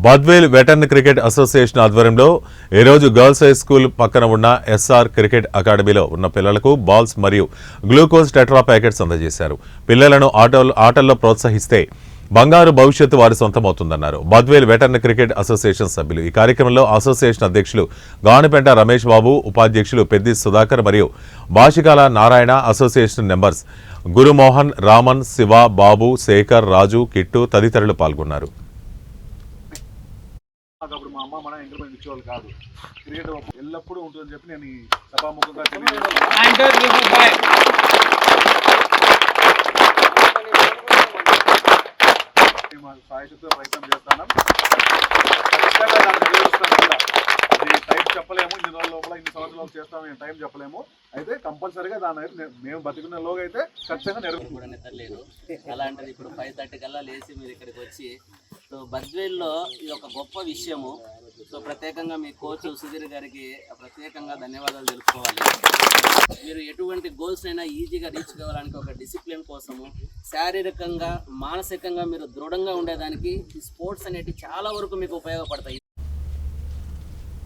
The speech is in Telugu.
బద్వేల్ వెటర్న్ క్రికెట్ అసోసియేషన్ ఆధ్వర్యంలో ఈరోజు గర్ల్స్ హై స్కూల్ పక్కన ఉన్న ఎస్ఆర్ క్రికెట్ అకాడమీలో ఉన్న పిల్లలకు బాల్స్ మరియు గ్లూకోజ్ టెట్రా ప్యాకెట్స్ అందజేశారు. పిల్లలను ఆటలు ఆటల్లో ప్రోత్సహిస్తే బంగారు భవిష్యత్తు వారి సొంతమవుతుందన్నారు. బద్వేల్ వెటర్న్ క్రికెట్ అసోసియేషన్ సభ్యులు. ఈ కార్యక్రమంలో అసోసియేషన్ అధ్యక్షులు గానిపెంట రమేష్ బాబు ఉపాధ్యక్షులు పెద్ది సుధాకర్ మరియు భాషికాల నారాయణ అసోసియేషన్ నెంబర్స్ గురుమోహన్ రామన్ శివ బాబు శేఖర్ రాజు కిట్టు తదితరులు పాల్గొన్నారు. అప్పుడు మా అమ్మ మన ఎంకరేజ్మెంట్ ఇచ్చేవాళ్ళు కాదు. క్రికెట్ ఎల్లప్పుడూ ఉంటుందని చెప్పి నేను సభాముఖంగా సాయశక్తితో మేము ప్రయత్నం చేస్తాను టైం చెప్పలేము. ఇన్ని రోజుల లోపల ఇన్ని సంవత్సరాలు చేస్తాము నేను టైం చెప్పలేము. అయితే కంపల్సరీగా దాని అయితే మేము బతికున్న లోగా అయితే ఖచ్చితంగా నెరవేరు లేదు అలాంటిది ఇప్పుడు ఫైవ్ థర్టీ కల్లా లేచి మీరు ఇక్కడికి వచ్చి సో బద్వేల్లో ఇది ఒక గొప్ప విషయము. సో ప్రత్యేకంగా మీ కోచ్ సుధీర్ గారికి ప్రత్యేకంగా ధన్యవాదాలు తెలుపుకోవాలి. మీరు ఎటువంటి గోల్స్ అయినా ఈజీగా రీచ్ కావడానికి ఒక డిసిప్లిన్ కోసము శారీరకంగా మానసికంగా మీరు దృఢంగా ఉండేదానికి ఈ స్పోర్ట్స్ అనేటివి చాలా వరకు మీకు ఉపయోగపడతాయి.